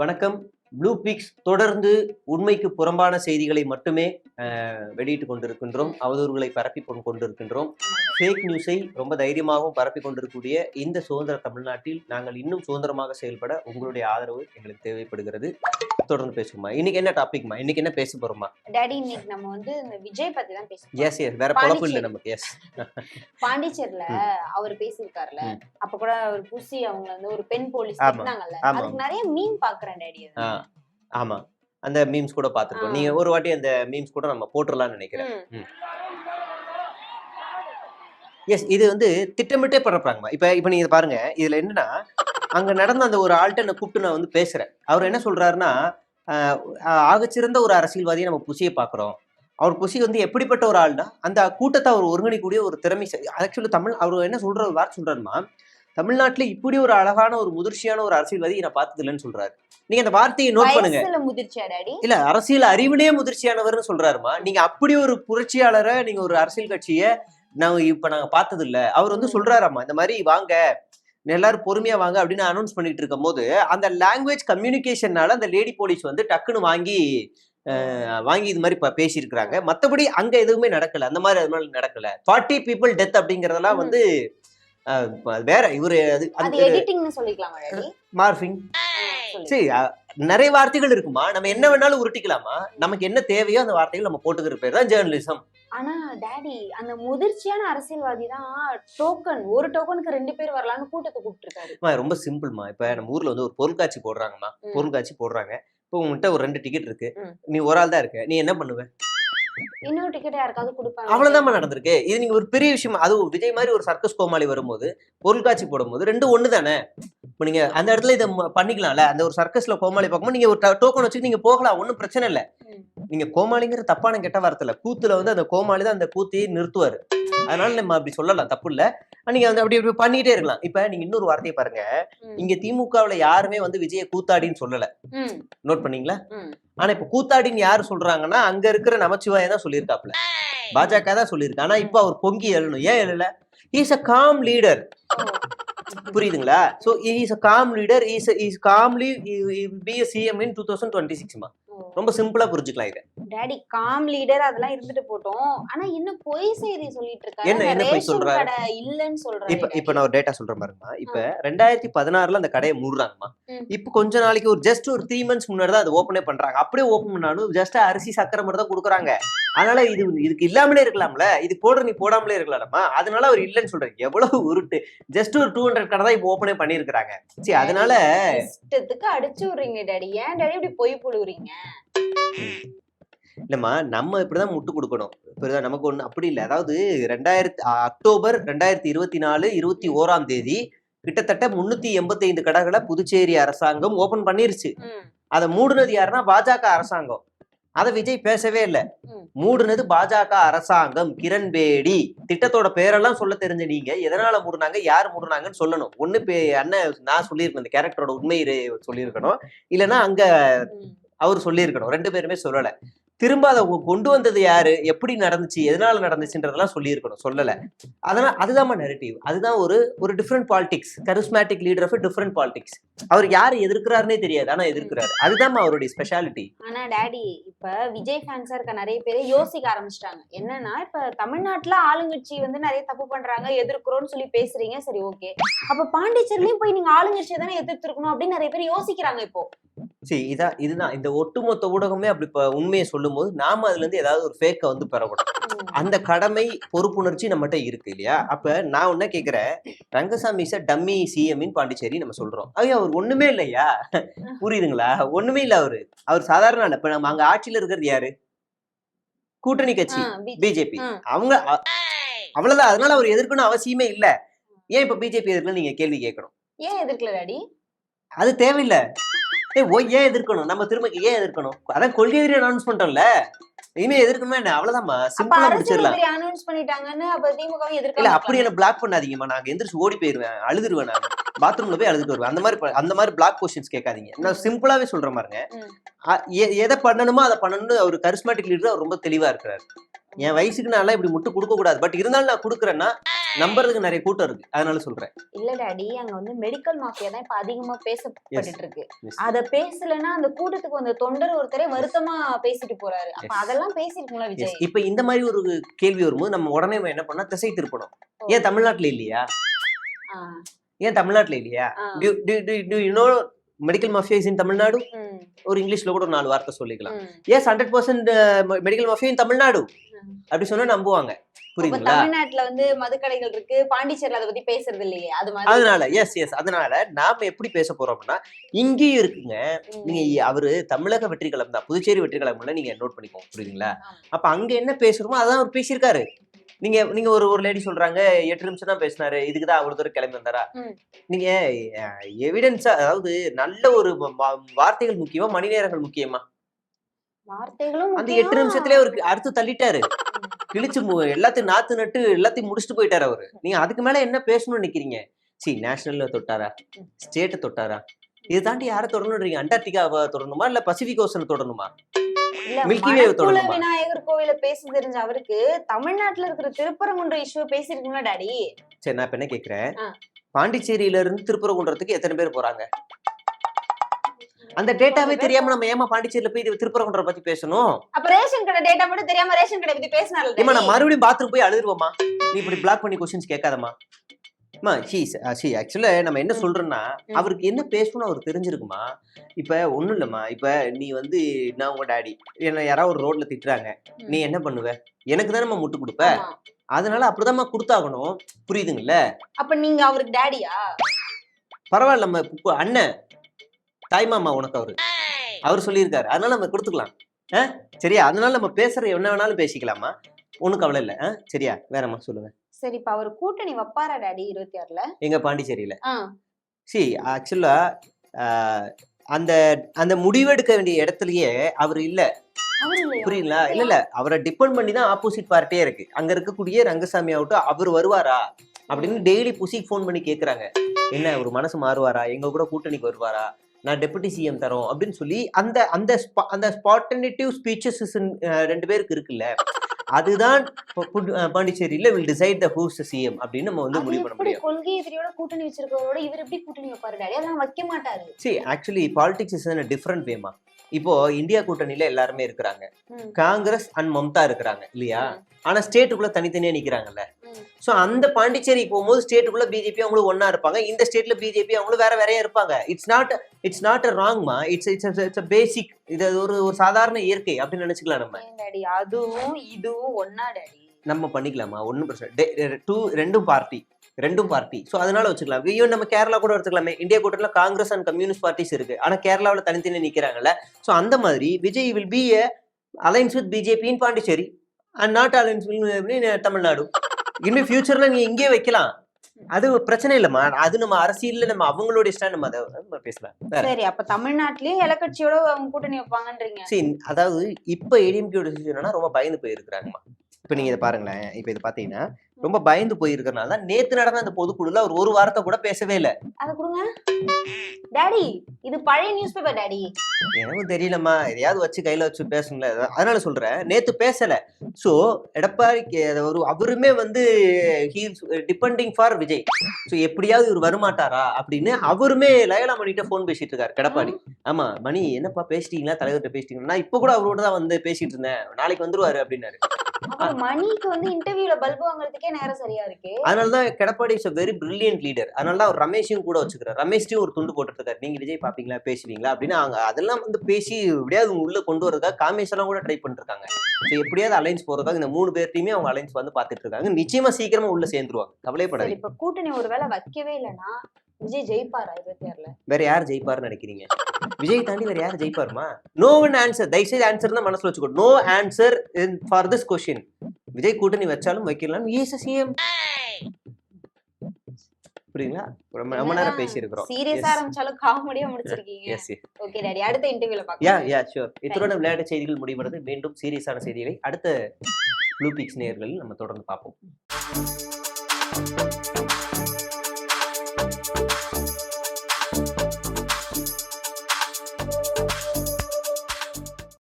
வணக்கம். Blue fix தொடர்ந்து உண்மைக்கு புறம்பான செய்திகளை மட்டுமே அஹ், வெளியிட்டுக் கொண்டிருக்கின்றோம். அவதூறுகளை பரப்பி கொண்டு கொண்டிருக்கின்றோம். ஃபேக் நியூஸை ரொம்ப தைரியமாகவும் பரப்பி கொண்டிருக்கக்கூடிய இந்த சுதந்திர தமிழ்நாட்டில் நாங்கள் இன்னும் சுதந்திரமாக செயல்பட உங்களுடைய ஆதரவு எங்களுக்கு தேவைப்படுகிறது. தொடர்ந்து பேசுமா இன்னைக்கு என்ன டாபிக்மா இன்னைக்கு என்ன பேச போறோமா டாடி இன்னைக்கு நம்ம வந்து இந்த விஜய் பத்தி தான் பேசணும் எஸ் எஸ் வேற குழப்பம் இல்லை நமக்கு. எஸ் பாண்டிச்சேரியில அவர் பேசியிருக்காருல. அப்ப கூட அவர் புசி அவங்க வந்து ஒரு பெண் போலீஸ். அதுக்கு நிறைய மீன் பாக்குறேன் டாடி ஆமா. அந்த மீம்ஸ் கூட பார்த்துருக்கோம் ஆ. நீங்க ஒரு வாட்டி அந்த மீம்ஸ் கூட நம்ம போட்டுடலாம்னு நினைக்கிறேன். எஸ் இது வந்து திட்டமிட்டே பரப்புறாங்கம்மா. இப்ப இப்ப நீங்க பாருங்க. இதுல என்னன்னா அங்க நடந்த அந்த ஒரு ஆள்கிட்ட நான் கூப்பிட்டு நான் வந்து பேசுறேன். அவர் என்ன சொல்றாருன்னா ஆகச்சிறந்த ஒரு அரசியல்வாதியை நம்ம புசியை பாக்குறோம் அவர் புசி வந்து எப்படிப்பட்ட ஒரு ஆள்னா அந்த கூட்டத்தை அவர் ஒருங்கிணைக்கூடிய ஒரு திறமை ஆக்சுவலி தமிழ் அவர் என்ன சொல்ற வார்த்தை சொல்றாருமா தமிழ்நாட்டுல இப்படி ஒரு அழகான ஒரு முதிர்ச்சியான ஒரு அரசியல்வாதி நான் பார்த்தது இல்லைன்னு சொல்றாரு. நீங்க அந்த வார்த்தையை நோட் பண்ணுங்க. இல்ல அரசியல் அறிவிலே முதிர்ச்சியானவர்னு சொல்றாருமா நீங்க அப்படி ஒரு புரட்சியாளரை நீங்க ஒரு அரசியல் கட்சிய நாங்க இப்ப நாங்க பார்த்தது இல்ல. அவர் வந்து சொல்றாராமா இந்த மாதிரி வாங்க எல்லாரும் பொறுமையா வாங்க அப்படின்னு அனௌன்ஸ் பண்ணிட்டு இருக்கும் போது அந்த லாங்குவேஜ் கம்யூனிகேஷன்னால அந்த லேடி போலீஸ் வந்து டக்குன்னு வாங்கி வாங்கி இது மாதிரி பேசியிருக்கிறாங்க. மத்தபடி அங்க எதுவுமே நடக்கல. அந்த மாதிரி அது மாதிரி நடக்கல. ஃபார்ட்டி பீப்புள் டெத் அப்படிங்கறதெல்லாம் வந்து வேற இவரு அது மார்பிங். சரி நிறைய வார்த்தைகள் இருக்குமா? நம்ம என்ன வேணாலும் உருட்டிக்கலாமா? நமக்கு என்ன தேவையோ அந்த வார்த்தைகள் நம்ம போட்டுக்கிற பேர் தான் ஜேர்னலிசம் ஆனா டாடி அந்த முதிர்ச்சியான அரசியல்வாதி தான் டோக்கன் ஒரு டோக்கனுக்கு ரெண்டு பேர் வரலாம்னு கூட்டத்தை கூப்பிட்டு இருக்காரு ரொம்ப சிம்பிள்மா இப்ப நம்ம ஊர்ல வந்து ஒரு பொருட்காட்சி போடுறாங்கம்மா. பொருட்காட்சி போடுறாங்க. இப்போ உங்ககிட்ட ஒரு ரெண்டு டிக்கெட் இருக்கு. நீ ஒரு ஆள் தான் இருக்க. நீ என்ன பண்ணுவ? இன்னொரு டிக்கெட் யாருக்காவது கொடுப்பாங்க அவ்வளவுதான் நடந்திருக்கு. இது நீங்க ஒரு பெரிய விஷயம். அது விஜய் மாதிரி ஒரு சர்க்கஸ் கோமாளி வரும்போது பொருட்காட்சி போடும்போது ரெண்டு ஒண்ணு தானே? இப்போ நீங்க அந்த இடத்துல இதை பண்ணிக்கலாம்ல? அந்த ஒரு சர்க்கஸ்ல கோமாளி பார்க்கும்போது நீங்க ஒரு டோக்கன் வச்சு நீங்க போகலாம். ஒன்றும் பிரச்சனை இல்லை. நீங்க கோமாளிங்கிற தப்பான கெட்ட வார்த்தை கூத்துல வந்து அந்த கோமாளி தான் அந்த கூத்தையே நிறுத்துவாரு. அதனால நம்ம அப்படி சொல்லலாம். தப்பு இல்ல. நீங்க வந்து அப்படி அப்படி பண்ணிட்டே இருக்கலாம். இப்ப நீங்க இன்னொரு வார்த்தையை பாருங்க. இங்க திமுகவுல யாருமே வந்து விஜய கூத்தாடின்னு சொல்லல. நோட் பண்ணீங்களா. ஆனா இப்ப கூத்தாடின்னு யாரு சொல்றாங்கன்னா அங்க இருக்கிற நமச்சிவாய தான் சொல்லியிருக்காப்ல பாஜக தான் சொல்லியிருக்கு. ஆனா இப்ப அவர் பொங்கி எழணும் ஏன் எழல இஸ் அ காம் லீடர். புரியுதுங்களா? So is a calm leader is is calmly be CM in two thousand twenty சிக்ஸ்மா. ரொம்ப சிம்பிளா புரிஞ்சுக்கலாம் இதை. டாடி காம் லீடர் அதெல்லாம் இருந்துட்டு போட்டோம். ஆனா இன்னும் பொய் செய்தி சொல்லிட்டு இருக்காரு? என்ன- என்ன பொய் சொல்றாரு? இல்லன்னு சொல்றாரு இப்ப இப்ப. நான் ஒரு டேட்டா சொல்றேன் பாருங்கம்மா. இப்ப ரெண்டாயிரத்தி பதினாறுல அந்த கடையை மூடுறாங்கம்மா. இப்ப கொஞ்ச நாளைக்கு ஒரு ஜஸ்ட் ஒரு த்ரீ மந்த்ஸ் முன்னாடி தான் அது ஓப்பனே பண்றாங்க. அப்படியே ஓப்பன் பண்ணாலும் ஜஸ்ட் அரிசி சக்கரை மட்டும் தான் கொடுக்குறாங்க. அதனால இது இதுக்கு இல்லாமலே இருக்கலாம்ல. இது போடுற நீ போடாமலே இருக்கலாமா அதனால அவர் இல்லைன்னு சொல்றேன் எவ்வளவு உருட்டு. ஜஸ்ட் ஒரு டூ ஹண்ட்ரட் கடை தான் இப்போ ஓப்பனே பண்ணியிருக்கிறாங்க சரி அதனால இஷ்டத்துக்கு அடிச்சு விடுறீங்க டாடி ஏன் டாடி இப்படி பொய் புழுவுறீங்க? இல்லம்மா நம்ம இப்படிதான் முட்டு கொடுக்கணும். இப்படிதான் நமக்கு ஒண்ணு அப்படி இல்லை. அதாவது ரெண்டாயிரத்தி அக்டோபர் ரெண்டாயிரத்தி இருபத்தி நாலு இருபத்தி ஓராம் தேதி கிட்டத்தட்ட முன்னூத்தி எண்பத்தி ஐந்து கடைகளை புதுச்சேரி அரசாங்கம் ஓபன் பண்ணிருச்சு. அதை மூடுனது யாருன்னா பாஜக அரசாங்கம். அதை விஜய் பேசவே இல்லை. மூடுனது பாஜக அரசாங்கம் கிரண்பேடி. திட்டத்தோட பேரெல்லாம் சொல்ல தெரிஞ்ச நீங்க எதனால மூடுனாங்க யார் மூடுனாங்கன்னு சொல்லணும். ஒண்ணு பே அண்ணன் நான் சொல்லியிருக்கேன் இந்த கேரக்டரோட உண்மை சொல்லியிருக்கணும். இல்லைன்னா அங்க. அவர் சொல்லியிருக்கணும். ரெண்டு பேருமே சொல்லல. திரும்ப அதை கொண்டு வந்தது யாரு? எப்படி நடந்துச்சு? எதனால நடந்துச்சுன்றதெல்லாம் சொல்லியிருக்கணும். சொல்லல. அதனால அதுதான் நெரட்டிவ் அதுதான் ஒரு ஒரு different politics charismatic leader of different politics அவர் யார் எதிர்க்கிறாருன்னே தெரியாது. ஆனா எதிர்க்கிறாரு. அதுதான் அவருடைய ஸ்பெஷாலிட்டி ஆனா டாடி இப்ப விஜய் ஃபேன்ஸா இருக்க நிறைய பேர் யோசிக்க ஆரம்பிச்சிட்டாங்க. என்னன்னா இப்ப தமிழ்நாட்டுல ஆளுங்கட்சி வந்து நிறைய தப்பு பண்றாங்க எதிர்க்கிறோம்னு சொல்லி பேசுறீங்க. சரி ஓகே. அப்ப பாண்டிச்சேரிலயும் போய் நீங்க ஆளுங்கட்சியை தானே எதிர்த்திருக்கணும் அப்படின்னு நிறைய பேர் யோசிக்கிறாங்க இப்போ. சரி இதான் இதுதான். இந்த ஒட்டுமொத்த ஊடகமே அப்படி உண்மையை சொல்லும்போது நாம அதுல இருந்து ஏதாவது ஒரு ஃபேக்கை வந்து ம். அந்த கடமை பொறுப்புணர்ச்சி நம்மகிட்ட இருக்கு இல்லையா? அப்ப நான் என்ன கேக்குறேன். Rangasamy sir dummy CM in Pondicherry நம்ம சொல்றோம். ஐயா அவர் ஒண்ணுமே இல்லையா? புரியுதுங்களா? ஒண்ணுமே இல்ல அவரு. அவர் சாதாரண. இப்ப நம்ம அங்க ஆட்சியில இருக்கிறது யாரு? கூட்டணி கட்சி பிஜேபி. அவங்க அவ்வளவுதான். அதனால அவர் எதிர்க்கணும் அவசியமே இல்ல. ஏன் இப்ப பிஜேபி எதிர்க்கணும் நீங்க கேள்வி கேட்கணும்? ஏன் எதிர்க்கல டாடி? அது தேவையில்லை. ஏன் எதிர்க்கணும்? நம்ம திரும்ப ஏன் எதிர்க்கணும்? அதான் கொள்கை அனௌன்ஸ் பண்ணிட்டோம்ல இனிமே எதிர்க்கணுமே என்ன? அவ்வளவுதான்மா. சிம்பிளா முடிச்சிடலாம். எதிரி அனௌன்ஸ் பண்ணிட்டாங்கன்னு அப்ப திமுகவும் இல்ல அப்படி என்ன பிளாக் பண்ணாதீங்கம்மா. நான் எந்திரிச்சு ஓடி போயிருவேன். அழுதுருவேன் நான். பாத்ரூம்ல போய் அழுதுட்டு வருவேன். அந்த மாதிரி அந்த மாதிரி பிளாக் கொஸ்டின்ஸ் கேட்காதீங்க. நான் சிம்பிளாவே சொல்றேன் பாருங்க. எதை பண்ணணுமோ அதை பண்ணணும்னு அவர் கரிஸ்மேட்டிக் லீடர் அவர் ரொம்ப தெளிவா இருக்கிறார். என் வயசுக்கு நான் இப்படி முட்டு கொடுக்க கூடாது. பட் இருந்தாலும் நான் கொடுக்குறேன்னா நம்புறதுக்கு நிறைய கூட்டம் இருக்கு. அதனால சொல்றேன். இல்ல டாடி அங்க வந்து மெடிக்கல் மாஃபியா தான் இப்ப அதிகமா பேசப்பட்டுட்டு இருக்கு. அத பேசலன்னா அந்த கூட்டத்துக்கு வந்த தொண்டர் ஒருத்தரே வருத்தமா பேசிட்டு போறாரு. அப்ப. அதெல்லாம் பேசிருக்கோம்ல. விஜய். இப்ப இந்த மாதிரி ஒரு கேள்வி வரும்போது நம்ம உடனே என்ன பண்ணா திசை திருப்பணும். ஏன் தமிழ்நாட்டுல இல்லையா? ஏன் தமிழ்நாட்டுல இல்லையா? Medical mafia is in Tamil Nadu ஒரு இங்கிலீஷ்ல கூட ஒரு நாலு வார்த்தை சொல்லிக்கலாம். Yes hundred percent medical mafia in Tamil Nadu. அப்படி சொன்னா நம்புவாங்க. புரியுதுங்களா? தமிழ்நாட்டுல வந்து மதுக்கடைகள் இருக்கு. பாண்டிச்சேரியில அதை பத்தி பேசுறது இல்லையே. அது மாதிரி அதனால எஸ் எஸ் அதனால நாம எப்படி பேச போறோம்னா இங்கேயும் இருக்குங்க. நீங்க அவரு தமிழக வெற்றி கழகம் தான். புதுச்சேரி வெற்றி கழகம்ல நீங்க நோட் பண்ணிக்கோங்க. புரியுதுங்களா. அப்ப அங்க என்ன பேசுறோமோ அதான் அவர் பேசியிருக்காரு. நீங்க நீங்க ஒரு ஒரு லேடி சொல்றாங்க எட்டு நிமிஷம் தான் பேசினாரு இதுக்குதான் அவ்வளவு தூரம் கிளம்பி வந்தாரா. நீங்க எவிடன்ஸா அதாவது நல்ல ஒரு வார்த்தைகள் முக்கியமா மணி நேரங்கள் முக்கியமா? வார்த்தைகளும் அந்த. எட்டு நிமிஷத்துலயே அவருக்கு அடுத்து தள்ளிட்டாரு. கிழிச்சு எல்லாத்தையும் நாத்து நட்டு எல்லாத்தையும் முடிச்சுட்டு போயிட்டாரு அவரு. நீங்க அதுக்கு மேல என்ன பேசணும்னு நினைக்கிறீங்க? சி நேஷனல்ல தொட்டாரா? ஸ்டேட்டை தொட்டாரா? இது தாண்டி யாரை தொடரணுன்றீங்க அண்டார்டிகாவை தொடரணுமா இல்ல பசிபிக் ஓசனை தொடரணுமா மணக்குள? விநாயகர் கோவில பேச தெரிஞ்ச அவருக்கு தமிழ்நாட்டுல இருக்கிற திருப்பரங்குன்ற இஷ்யூ பேசிருக்கீங்களா டாடி? சரி நான் இப்ப என்ன கேக்குறேன். பாண்டிச்சேரியில இருந்து திருப்பரங்குன்றத்துக்கு எத்தனை பேர் போறாங்க? அந்த டேட்டாவே தெரியாம நம்ம ஏமா பாண்டிச்சேரியில போய் இது திருப்பரங்குன்றம் பத்தி பேசணும்? அப்ப ரேஷன் கடை டேட்டா மட்டும் தெரியாம ரேஷன் கடை பத்தி பேசினாரு ஏமா நான் மறுபடியும் பாத்ரூம் போய் அழுதுருவோமா நீ இப்படி பிளாக் பண்ணி கொஸ்டின்ஸ் கேட்காதம்மா. அம்மா சி சி ஆக்சுவலா நம்ம என்ன ம். ம். அவருக்கு என்ன பேசணும்னு அவருக்கு தெரிஞ்சிருக்குமா? இப்ப ஒண்ணும் இல்லம்மா. இப்ப நீ வந்து நான் உங்க டாடி. என்ன யாராவது ஒரு ரோட்ல திட்டுறாங்க. நீ என்ன பண்ணுவ? எனக்கு தானே முட்டு கொடுப்ப? அதனால அப்படிதாம்மா கொடுத்தாகணும். புரியுதுங்கல்ல அப்ப நீங்க அவருக்கு டாடியா? பரவாயில்ல நம்ம அண்ணன். தாய்மாமா உனக்கு அவரு. அவர் சொல்லியிருக்காரு. அதனால நம்ம கொடுத்துக்கலாம். சரியா? அதனால நம்ம பேசுற என்ன வேணாலும் பேசிக்கலாமா? ஒன்றும் கவலை இல்லை. சரியா? வேறம்மா சொல்லுங்க. சரி இப்ப அவர் கூட்டணி வப்பாரா டாடி இருபத்தி ஆறுல எங்க பாண்டிச்சேரியில. சி ஆக்சுவலா அந்த அந்த முடிவெடுக்க வேண்டிய இடத்துலயே அவர் இல்ல? புரியுங்களா இல்ல இல்ல. அவரை டிபெண்ட் பண்ணி தான் ஆப்போசிட் பார்ட்டியே இருக்கு. அங்க இருக்கக்கூடிய ரங்கசாமி ஆகட்டும் அவர் வருவாரா? அப்படின்னு டெய்லி புசிக்கு ஃபோன் பண்ணி கேக்குறாங்க. என்ன ஒரு மனசு மாறுவாரா? எங்க கூட கூட்டணிக்கு வருவாரா? நான் டெபுட்டி சிஎம் தரோம் அப்படின்னு சொல்லி அந்த அந்த அந்த ஸ்பாட்டனேட்டிவ் ஸ்பீச்சஸ் ரெண்டு பேருக்கு இருக்குல்ல. அதுதான் பாண்டிச்சேரியில will decide the who's CM அப்படின்னு நம்ம வந்து முடிவு பண்ண முடியும். கொள்கை எதிரியோட கூட்டணி வச்சிருக்கவரோட இவர் எப்படி கூட்டணி வைப்பாரு? அதெல்லாம் வைக்க மாட்டாரு. See actually politics is different வேமா இப்போ இந்தியா கூட்டணியில எல்லாருமே இருக்கிறாங்க. ம். காங்கிரஸ் அண்ட் மம்தா இருக்கிறாங்க இல்லையா? ம். ஆனா ஸ்டேட்டுக்குள்ள தனித்தனியா நிக்கிறாங்கல்ல. ம். சோ அந்த பாண்டிச்சேரி போகும்போது ஸ்டேட்டுக்குள்ள பிஜேபி அவங்களும் ஒண்ணா இருப்பாங்க. இந்த ஸ்டேட்ல பிஜேபி அவங்களும் வேற வேறையா இருப்பாங்க. இட்ஸ் நாட் இட்ஸ் நாட் ராங்மா இட்ஸ் இட்ஸ் இட்ஸ் பேசிக் இது ஒரு ஒரு சாதாரண இயற்கை அப்படின்னு நினைச்சுக்கலாம் நம்ம. அதுவும் இதுவும் ஒன்னா நம்ம பண்ணிக்கலாமா? ஒன்றும் பிரச்சனை டூ ரெண்டும் பார்ட்டி. ரெண்டும் பார்ட்டி. ஸோ அதனால வச்சுக்கலாம். ஈவன் நம்ம கேரளா கூட எடுத்துக்கலாமே. இந்தியா கூட்டத்தில் காங்கிரஸ் அண்ட் கம்யூனிஸ்ட் பார்ட்டிஸ் இருக்கு. ஆனா கேரளாவில் தனித்தனி நிக்கிறாங்கல்ல. ஸோ அந்த மாதிரி Vijay will be a alliance with BJP in Pondicherry and not alliance Tamil Nadu இன்னும் ஃபியூச்சர்ல நீங்க இங்கே வைக்கலாம். அது பிரச்சனை இல்லைம்மா. அது நம்ம அரசியல்ல நம்ம அவங்களுடைய ஸ்டாண்ட் நம்ம அதை பேசலாம். சரி அப்ப தமிழ்நாட்டிலயும் எலக்கட்சியோட அவங்க கூட்டணி வைப்பாங்கன்றீங்க. சரி அதாவது இப்ப சுச்சுவேஷனா ரொம்ப பயந்து போயிருக்கிறாங்கம்மா. இப்ப நீங்க இதை பாருங்களேன். இப்ப இதை பாத்தீங்கன்னா ரொம்ப பயந்து போயிருக்கிறனால தான் நேத்து நடந்த அந்த பொதுக்குழுல அவர் ஒரு வாரத்தை கூட பேசவே இல்லை. அத கொடுங்க. டாடி இது பழைய நியூஸ் பேப்பர் டாடி எனக்கும் தெரியலம்மா. எதையாவது வச்சு கையில வச்சு பேசணும்ல அதனால சொல்றேன். நேத்து பேசல. சோ எடப்பாடி ஒரு அவருமே வந்து டிபெண்டிங் ஃபார் விஜய். சோ எப்படியாவது இவர் வரமாட்டாரா அப்படின்னு அவருமே லயலா மணிகிட்ட போன் பேசிட்டு இருக்காரு எடப்பாடி. ஆமா மணி என்னப்பா பேசிட்டீங்களா? தலைவர்கிட்ட பேசிட்டீங்களா? நான் இப்ப கூட அவரோட தான் வந்து பேசிட்டு இருந்தேன். நாளைக்கு வந்துருவாரு அப்படின்னாரு. மணிக்கு வந்து இன்டர்வியூல பல்பு வாங்குறதுக்கே நேரம் சரியா இருக்கு. அதனாலதான் Edappadi is very brilliant leader அதனால தான் ரமேஷையும் கூட வச்சுக்கிறார். ரமேஷ்டையும் ஒரு துண்டு போட்டுட்டு இருக்காரு நீங்க விஜய் பாப்பீங்களா? பேசுவீங்களா? அப்படின்னு அவங்க அதெல்லாம் வந்து பேசி எப்படியாவது உள்ள கொண்டு வரதுக்காக காமேஷ் எல்லாம் கூட ட்ரை ஸோ எப்படியாவது அலைன்ஸ் போறதுக்காக இந்த மூணு பேர்த்தையுமே அவங்க அலைன்ஸ் வந்து பாத்துட்டு இருக்காங்க நிச்சயமா சீக்கிரமா உள்ள சேர்ந்துருவாங்க. சரி கவலைப்படாது இப்ப கூட்டணி ஒருவேளை வைக்கவே இல்லைன்னா விஜய் ஜெயிப்பாரா இருபத்தி ஆறுல வேற யார் ஜெயிப்பாருன்னு நினைக்கிறீங்க? விஜய் தாண்டி வேற யார் ஜெயிப்பாருமா? நோ ஒன் ஆன்சர் தயவுசெய்து ஆன்சர் தான் மனசுல வச்சுக்கோ. No answer for this question Vijay கூட்டணி வச்சாலும் வைக்கலாம் ஈஸ் சிஎம் புரியுங்களா ரொம்ப ரொம்ப நேரம் பேசியிருக்கிறோம். சீரியஸா ஆரம்பிச்சாலும் காமெடியா முடிச்சிருக்கீங்க. ஓகே டாடி அடுத்த இன்டர்வியூல யா பாக்கலாம் யா ஷூர் இத்துடன் விளையாட்டு செய்திகள் முடிவடைந்து மீண்டும் சீரியஸான செய்திகளை அடுத்த ப்ளூ பிக்ஸ் நேயர்களில் நம்ம தொடர்ந்து பார்ப்போம்.